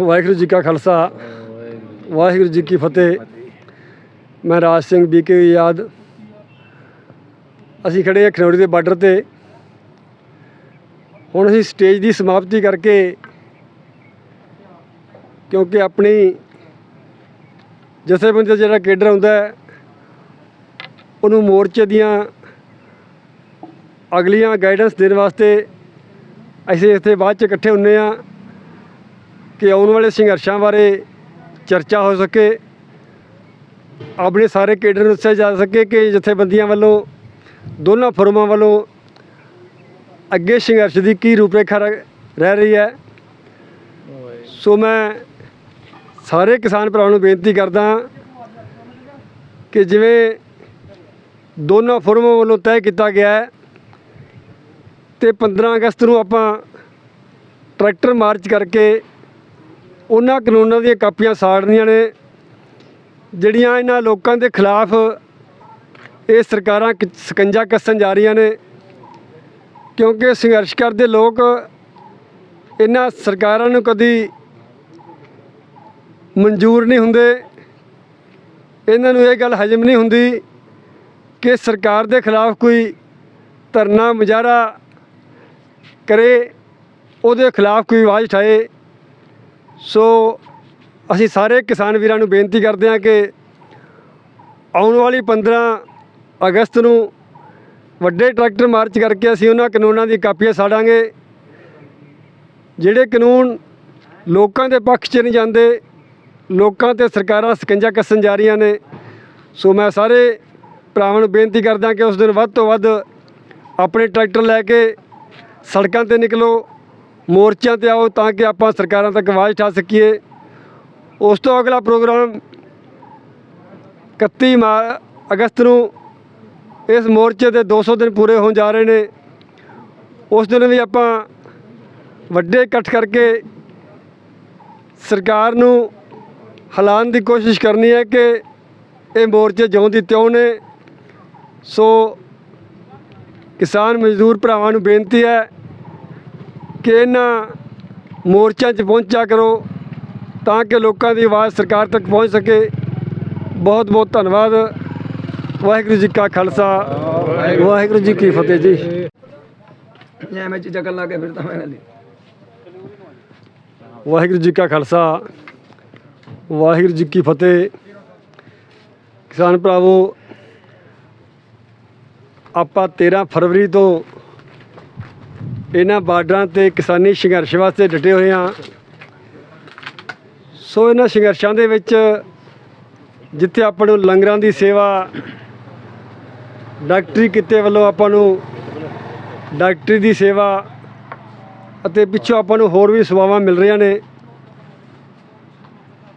ਵਾਹਿਗੁਰੂ ਜੀ ਕਾ ਖਾਲਸਾ, ਵਾਹਿਗੁਰੂ ਜੀ ਕੀ ਫਤਿਹ। ਮੈਂ ਰਾਜ ਸਿੰਘ ਬੀਕੇ ਯਾਦ। ਅਸੀਂ ਖੜੇ ਹਾਂ ਖਨੌਰੀ ਦੇ ਬਾਰਡਰ ਤੇ। ਹੁਣ ਅਸੀਂ ਸਟੇਜ ਦੀ ਸਮਾਪਤੀ ਕਰਕੇ ਕਿਉਂਕਿ ਆਪਣੀ ਜਥੇਬੰਦੀ ਦਾ ਜਿਹੜਾ ਕੇਡਰ ਹੁੰਦਾ ਉਹਨੂੰ ਮੋਰਚੇ ਦੀਆਂ ਅਗਲੀਆਂ ਗਾਈਡੈਂਸ ਦੇਣ ਵਾਸਤੇ ਅਸੀਂ ਇੱਥੇ ਬਾਅਦ ਚ ਇਕੱਠੇ ਹੁੰਨੇ ਆ ਕਿ ਆਉਣ ਵਾਲੇ ਸੰਘਰਸ਼ਾਂ ਬਾਰੇ ਚਰਚਾ ਹੋ ਸਕੇ। ਆਪਣੇ ਸਾਰੇ ਕੇਡਰ ਨੂੰ ਦੱਸਿਆ ਜਾ ਸਕੇ ਕਿ ਜਥੇਬੰਦੀਆਂ ਵੱਲੋਂ, ਦੋਨਾਂ ਫੋਰਮਾਂ ਵੱਲੋਂ ਅੱਗੇ ਸੰਘਰਸ਼ ਦੀ ਕੀ ਰੂਪਰੇਖਾ ਰ- ਰਹਿ ਰਹੀ ਹੈ। ਸੋ ਮੈਂ ਸਾਰੇ ਕਿਸਾਨ ਭਰਾਵਾਂ ਨੂੰ ਬੇਨਤੀ ਕਰਦਾ ਕਿ ਜਿਵੇਂ ਦੋਨਾਂ ਫੋਰਮਾਂ ਵੱਲੋਂ ਤੈਅ ਕੀਤਾ ਗਿਆ ਹੈ ਤੇ 15 ਅਗਸਤ ਨੂੰ ਆਪਾਂ ਟਰੈਕਟਰ ਮਾਰਚ ਕਰਕੇ ਉਹਨਾਂ ਕਾਨੂੰਨਾਂ ਦੀਆਂ ਕਾਪੀਆਂ ਸਾੜਨੀਆਂ ਨੇ, ਜਿਹੜੀਆਂ ਇਹਨਾਂ ਲੋਕਾਂ ਦੇ ਖਿਲਾਫ ਇਹ ਸਰਕਾਰਾਂ ਸਕੰਜਾ ਕੱਸਣ ਜਾ ਰਹੀਆਂ ਨੇ। ਕਿਉਂਕਿ ਸੰਘਰਸ਼ ਕਰਦੇ ਲੋਕ ਇਹਨਾਂ ਸਰਕਾਰਾਂ ਨੂੰ ਕਦੀ ਮਨਜ਼ੂਰ ਨਹੀਂ ਹੁੰਦੇ। ਇਹਨਾਂ ਨੂੰ ਇਹ ਗੱਲ ਹਜਮ ਨਹੀਂ ਹੁੰਦੀ ਕਿ ਸਰਕਾਰ ਦੇ ਖਿਲਾਫ ਕੋਈ ਧਰਨਾ ਮੁਜ਼ਾਹਰਾ ਕਰੇ, ਉਹਦੇ ਖਿਲਾਫ ਕੋਈ ਆਵਾਜ਼ ਉਠਾਏ। ਸੋ ਅਸੀਂ ਸਾਰੇ ਕਿਸਾਨ ਵੀਰਾਂ ਨੂੰ ਬੇਨਤੀ ਕਰਦੇ ਹਾਂ ਕਿ ਆਉਣ ਵਾਲੀ 15 ਅਗਸਤ ਨੂੰ ਵੱਡੇ ਟਰੈਕਟਰ ਮਾਰਚ ਕਰਕੇ ਅਸੀਂ ਉਹਨਾਂ ਕਾਨੂੰਨਾਂ ਦੀ ਕਾਪੀਆਂ ਸਾੜਾਂਗੇ, ਜਿਹੜੇ ਕਾਨੂੰਨ ਲੋਕਾਂ ਦੇ ਪੱਖ 'ਚ ਨਹੀਂ ਜਾਂਦੇ, ਲੋਕਾਂ ਤੇ ਸਰਕਾਰਾਂ ਸਕੰਜਾ ਕੱਸਣ ਜਾ ਰਹੀਆਂ ਨੇ। ਸੋ ਮੈਂ ਸਾਰੇ ਭਰਾਵਾਂ ਨੂੰ ਬੇਨਤੀ ਕਰਦਾ ਕਿ ਉਸ ਦਿਨ ਵੱਧ ਤੋਂ ਵੱਧ ਆਪਣੇ ਟਰੈਕਟਰ ਲੈ ਕੇ ਸੜਕਾਂ ਤੇ ਨਿਕਲੋ ਮੋਰਚਿਆਂ ਤੇ ਆਓ ਤਾਂ ਕਿ ਆਪਾਂ ਸਰਕਾਰਾਂ ਤੱਕ ਆਵਾਜ਼ ਉਠਾ ਸਕੀਏ। ਉਸ ਤੋਂ ਅਗਲਾ ਪ੍ਰੋਗਰਾਮ 31 ਮਾ- ਅਗਸਤ ਨੂੰ ਇਸ ਮੋਰਚੇ ਦੇ 200 ਦਿਨ ਪੂਰੇ ਹੋਣ ਜਾ ਰਹੇ ਨੇ। ਉਸ ਦਿਨ ਵੀ ਆਪਾਂ ਵੱਡੇ ਇਕੱਠ ਕਰਕੇ ਸਰਕਾਰ ਨੂੰ ਹਲਾਉਣ ਦੀ ਕੋਸ਼ਿਸ਼ ਕਰਨੀ ਹੈ ਕਿ ਇਹ ਮੋਰਚੇ ਜਿਉਂ ਦੀ ਤਿਉਂ ਨੇ। ਸੋ ਕਿਸਾਨ ਮਜ਼ਦੂਰ ਭਰਾਵਾਂ ਨੂੰ ਬੇਨਤੀ ਹੈ ਕਿ ਇਹਨਾਂ ਮੋਰਚਿਆਂ 'ਚ ਪਹੁੰਚਿਆ ਕਰੋ ਤਾਂ ਕਿ ਲੋਕਾਂ ਦੀ ਆਵਾਜ਼ ਸਰਕਾਰ ਤੱਕ ਪਹੁੰਚ ਸਕੇ। ਬਹੁਤ ਬਹੁਤ ਧੰਨਵਾਦ। ਵਾਹਿਗੁਰੂ ਜੀ ਕਾ ਖਾਲਸਾ। ਵਾਹਿਗੁਰੂ ਜੀ ਕੀ ਫਤਿਹ ਜੀ। ਐ ਮੈਂ ਚੀਜ਼ਾਂ ਕਰਨ ਲੱਗ ਗਿਆ ਫਿਰ ਤਾਂ ਮੈਂ ਲਈ ਵਾਹਿਗੁਰੂ ਜੀ ਕਾ ਖਾਲਸਾ। ਵਾਹਿਗੁਰੂ ਜੀ ਕੀ ਫਤਿਹ। ਕਿਸਾਨ ਭਰਾਵੋ ਆਪਾਂ 13 ਫਰਵਰੀ ਤੋਂ ਇਹਨਾਂ ਬਾਰਡਰਾਂ ਤੇ ਕਿਸਾਨੀ ਸੰਘਰਸ਼ ਵਾਸਤੇ ਡਟੇ ਹੋਏ ਹਾਂ। ਸੋ ਇਹਨਾਂ ਸੰਘਰਸ਼ਾਂ ਦੇ ਵਿੱਚ ਜਿੱਥੇ ਆਪਾਂ ਨੂੰ ਲੰਗਰਾਂ ਦੀ ਸੇਵਾ ਡਾਕਟਰੀ ਕਿੱਤੇ ਵੱਲੋਂ ਆਪਾਂ ਨੂੰ ਡਾਕਟਰੀ ਦੀ ਸੇਵਾ ਅਤੇ ਪਿੱਛੋਂ ਆਪਾਂ ਨੂੰ ਹੋਰ ਵੀ ਸੇਵਾਵਾਂ ਮਿਲ ਰਹੀਆਂ ਨੇ।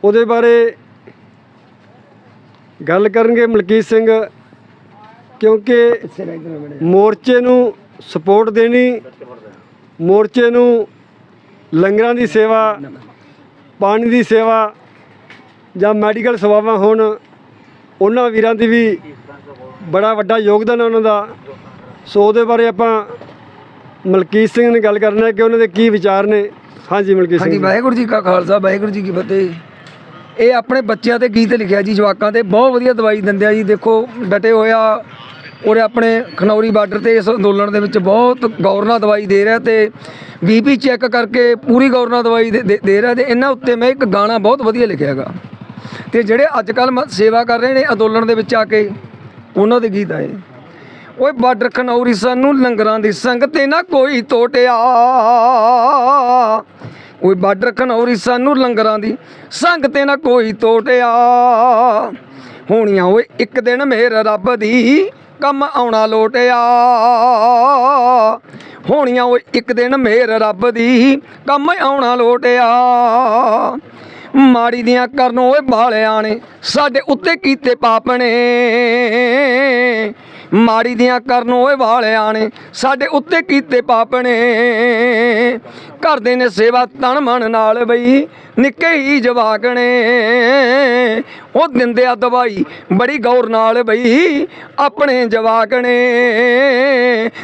ਉਹਦੇ ਬਾਰੇ ਗੱਲ ਕਰਨਗੇ ਮਲਕੀਤ ਸਿੰਘ ਕਿਉਂਕਿ ਮੋਰਚੇ ਨੂੰ ਸਪੋਰਟ ਦੇਣੀ ਮੋਰਚੇ ਨੂੰ ਲੰਗਰਾਂ ਦੀ ਸੇਵਾ ਪਾਣੀ ਦੀ ਸੇਵਾ ਜਾਂ ਮੈਡੀਕਲ ਸੇਵਾਵਾਂ ਹੋਣ ਉਹਨਾਂ ਵੀਰਾਂ ਦੀ ਵੀ ਬੜਾ ਵੱਡਾ ਯੋਗਦਾਨ ਉਹਨਾਂ ਦਾ। ਸੋ ਉਹਦੇ ਬਾਰੇ ਆਪਾਂ ਮਲਕੀਤ ਸਿੰਘ ਨੇ ਗੱਲ ਕਰਨਾ ਹੈ ਕਿ ਉਹਨਾਂ ਦੇ ਕੀ ਵਿਚਾਰ ਨੇ। ਹਾਂਜੀ ਮਲਕੀਤ ਹਾਂਜੀ ਸਿੰਘ ਜੀ। ਵਾਹਿਗੁਰੂ ਜੀ ਕਾ ਖਾਲਸਾ ਵਾਹਿਗੁਰੂ ਜੀ ਕੀ ਫਤਿਹ। ਇਹ ਆਪਣੇ ਬੱਚਿਆਂ ਤੇ ਗੀਤ ਲਿਖਿਆ ਜੀ ਜਵਾਕਾਂ ਤੇ। ਬਹੁਤ ਵਧੀਆ ਦਵਾਈ ਦਿੰਦੇ ਆ ਜੀ ਦੇਖੋ ਡਟੇ ਹੋਇਆ ਔਰ ਆਪਣੇ ਖਨੌਰੀ ਬਾਰਡਰ ਤੇ ਇਸ ਅੰਦੋਲਨ ਦੇ ਵਿੱਚ ਬਹੁਤ ਗੌਰ ਨਾਲ ਦਵਾਈ ਦੇ ਰਿਹਾ ਤੇ ਬੀਪੀ ਚੈੱਕ ਕਰਕੇ ਪੂਰੀ ਗੌਰ ਨਾਲ ਦਵਾਈ ਦੇ- ਦੇ ਦੇ ਰਿਹਾ ਤੇ ਇਹਨਾਂ ਉੱਤੇ ਮੈਂ ਇੱਕ ਗਾਣਾ ਬਹੁਤ ਵਧੀਆ ਲਿਖਿਆ ਹੈਗਾ। ਤੇ ਜਿਹੜੇ ਅੱਜ ਕੱਲ ਸੇਵਾ ਕਰ ਰਹੇ ਨੇ ਅੰਦੋਲਨ ਦੇ ਵਿੱਚ ਆ ਕੇ, ਉਹਨਾਂ ਦੇ ਗੀਤ ਆਏ। ਓਏ ਬਾਰਡਰ ਖਨੌਰੀ ਸਾਨੂੰ ਲੰਗਰਾਂ ਦੀ ਸੰਗਤ ਨਾ ਕੋਈ ਤੋਟਿਆ। ਓਏ ਬਾਰਡਰ ਖਨੌਰੀ ਸਾਨੂੰ ਲੰਗਰਾਂ ਦੀ ਸੰਗਤ ਨਾ ਕੋਈ ਤੋਟਿਆ। ਹੋਣੀਆਂ ਓਏ ਇੱਕ ਦਿਨ ਮੇਰ ਰੱਬ ਦੀ ਕੰਮ ਆਉਣਾ ਲੋਟਿਆ। ਹੋਣੀਆਂ ਉਹ ਇੱਕ ਦਿਨ ਮੇਰ ਰੱਬ ਦੀ, ਕੰਮ ਆਉਣਾ ਲੋਟਿਆ। ਮਾੜੀ ਦੀਆਂ ਕਰਨ ਓਏ ਬਾਲਿਆਂ ਨੇ, ਸਾਡੇ ਉੱਤੇ ਕੀਤੇ ਪਾਪ ਨੇ। ਮਾੜੀ ਦੀਆਂ ਕਰਨ ਓਏ ਵਾਲਿਆਂ ਨੇ, ਸਾਡੇ ਉੱਤੇ ਕੀਤੇ ਪਾਪ ਨੇ। ਕਰਦੇ ਨੇ ਸੇਵਾ ਤਨ ਮਨ ਨਾਲ ਬਈ, ਨਿੱਕੇ ਹੀ ਜਵਾਕ ਨੇ। ਉਹ ਦਿੰਦੇ ਆ ਦਵਾਈ, ਬੜੀ ਗੌਰ ਨਾਲ ਬਈ, ਆਪਣੇ ਜਵਾਕ ਨੇ।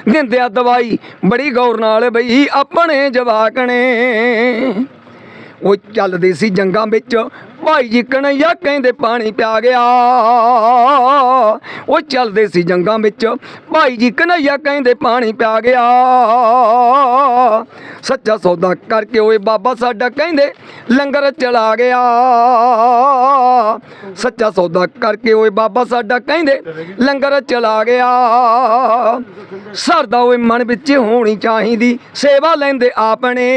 ਦਿੰਦੇ ਆ ਦਵਾਈ, ਬੜੀ ਗੌਰ ਨਾਲ ਬਈ, ਆਪਣੇ ਜਵਾਕ ਨੇ। ਉਹ ਚੱਲਦੇ ਸੀ ਜੰਗਾਂ ਵਿੱਚ ਭਾਈ ਜੀ ਕਨਈਆ ਕਹਿੰਦੇ ਪਾਣੀ ਪਿਆ ਗਿਆ। ਉਹ ਚੱਲਦੇ ਸੀ ਜੰਗਾਂ ਵਿੱਚ। ਭਾਈ ਜੀ ਕਨਈਆ ਕਹਿੰਦੇ ਪਾਣੀ ਪਿਆ ਗਿਆ। ਸੱਚਾ ਸੌਦਾ ਕਰਕੇ ਓਏ ਬਾਬਾ ਸਾਡਾ ਕਹਿੰਦੇ ਲੰਗਰ ਚਲਾ ਗਿਆ। ਸੱਚਾ ਸੌਦਾ ਕਰਕੇ ਓਏ ਬਾਬਾ ਸਾਡਾ ਕਹਿੰਦੇ ਲੰਗਰ ਚਲਾ ਗਿਆ। ਸਰਦਾ ਓਏ ਮਨ ਵਿੱਚ ਹੋਣੀ ਚਾਹੀਦੀ, ਸੇਵਾ ਲੈਂਦੇ ਆਪਣੇ।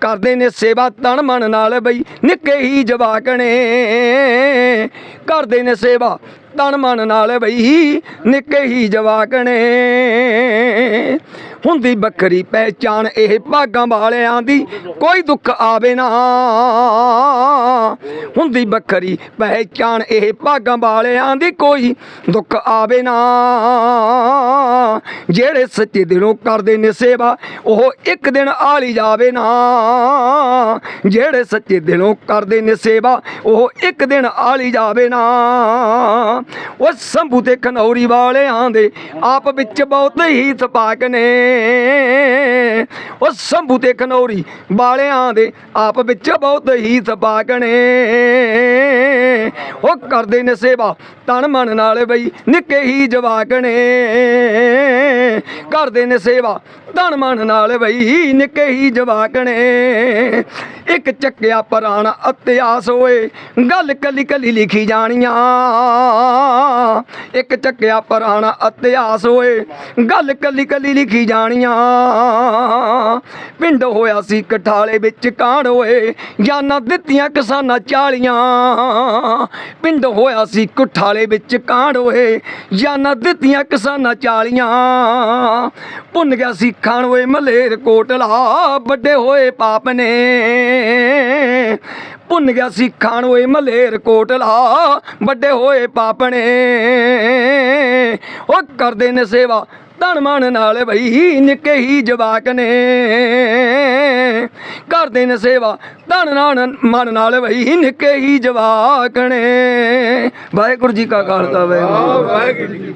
ਕਰਦੇ ਨੇ ਸੇਵਾ ਤਨ ਮਨ ਨਾਲ ਬਈ ਨਿੱਕੇ ਹੀ ਜਵਾਕਣੇ। ਕਰਦੇ ਨੇ ਸੇਵਾ ਤਨ ਮਨ ਨਾਲ ਬਈ ਨਿੱਕੇ ਹੀ ਜਵਾਕਣੇ। ਹੁੰਦੀ ਬੱਕਰੀ ਪਹਿਚਾਨ ਇਹ ਭਾਗਾਂ ਵਾਲਿਆਂ ਦੀ। ਕੋਈ ਦੁੱਖ ਆਵੇ ਨਾ। ਹੁੰਦੀ ਬੱਕਰੀ ਪਹਿਚਾਨ ਇਹ ਭਾਗਾਂ ਵਾਲਿਆਂ ਦੀ। ਕੋਈ ਦੁੱਖ ਆਵੇ ਨਾ। ਜਿਹੜੇ ਸੱਚੇ ਦਿਲੋਂ ਕਰਦੇ ਨੇ ਸੇਵਾ, ਉਹ ਇੱਕ ਦਿਨ ਆਲੀ ਜਾਵੇ ਨਾ। ਜਿਹੜੇ ਸੱਚੇ ਦਿਲੋਂ ਕਰਦੇ ਨੇ ਸੇਵਾ, ਉਹ ਇੱਕ ਦਿਨ ਆਲੀ ਜਾਵੇ ਨਾ। ਉਹ ਸੰਭੂ ਤੇ ਖਨੌਰੀ ਵਾਲਿਆਂ ਦੇ ਆਪ ਵਿੱਚ ਬਹੁਤ ਹੀ ਸਪਾਕ ਨੇ। ਉਹ ਸੰਭੂ ਤੇ ਖਨੌਰੀ ਵਾਲਿਆਂ ਦੇ ਆਪ ਵਿੱਚ ਬਹੁਤ ਹੀ ਸਪਾਕ ਉਹ ਕਰਦੇ ਨੇ ਸੇਵਾ ਤਨ ਮਨ ਨਾਲ ਬਈ ਨਿੱਕੇ ਹੀ ਜਵਾਕ ਕਰਦੇ ਨੇ ਸੇਵਾ ਤਨ ਮਨ ਨਾਲ ਬਈ ਨਿੱਕੇ ਹੀ ਜਵਾਕ ਇੱਕ ਚੱਕਿਆ ਪੁਰਾਣਾ ਇਤਿਹਾਸ ਹੋਏ, ਗੱਲ ਕੱਲੀ ਕੱਲੀ ਲਿਖੀ ਜਾਣੀਆਂ। ਇੱਕ ਚੱਕਿਆ ਪੁਰਾਣਾ ਇਤਿਹਾਸ ਹੋਏ, ਗੱਲ ਕੱਲੀ ਕੱਲੀ ਲਿਖੀ ਜਾਣੀ ਜਾਣੀਆਂ। ਪਿੰਡ ਹੋਇਆ ਸੀ ਕਠਾਲੇ ਵਿੱਚ ਕਾਣ ਹੋਏ, ਜਾਨਾਂ ਦਿੱਤੀਆਂ ਕਿਸਾਨਾਂ ਚਾਲੀਆਂ। ਪਿੰਡ ਹੋਇਆ ਸੀ ਕਠਾਲੇ ਵਿੱਚ ਕਾਂਡ ਹੋਏ, ਜਾਨਾਂ ਦਿੱਤੀਆਂ ਕਿਸਾਨਾਂ ਚਾਲੀਆਂ। ਭੁੰਨ ਗਿਆ ਸੀ ਖਾਣ ਹੋਏ ਮਲੇਰ ਕੋਟਲਾ, ਵੱਡੇ ਹੋਏ ਪਾਪ ਨੇ। ਭੁੰਨ ਗਿਆ ਸੀ ਖਾਣ ਹੋਏ ਮਲੇਰ ਕੋਟਲਾ, ਵੱਡੇ ਹੋਏ ਪਾਪ ਨੇ। ਉਹ ਕਰਦੇ ਨੇ ਸੇਵਾ ਧਨ ਮਨ ਨਾਲ ਬਈ ਨਿੱਕੇ ਹੀ ਜਵਾਕ ਨੇ। ਕਰਦੇ ਨੇ ਸੇਵਾ ਧਨ ਨਾਲ ਮਨ ਨਾਲ ਬਈ ਨਿੱਕੇ ਹੀ ਜਵਾਕ ਨੇ। ਵਾਹਿਗੁਰੂ ਜੀ ਕਾ ਖਾਲਸਾ, ਵਾਹਿਗੁਰੂ ਜੀ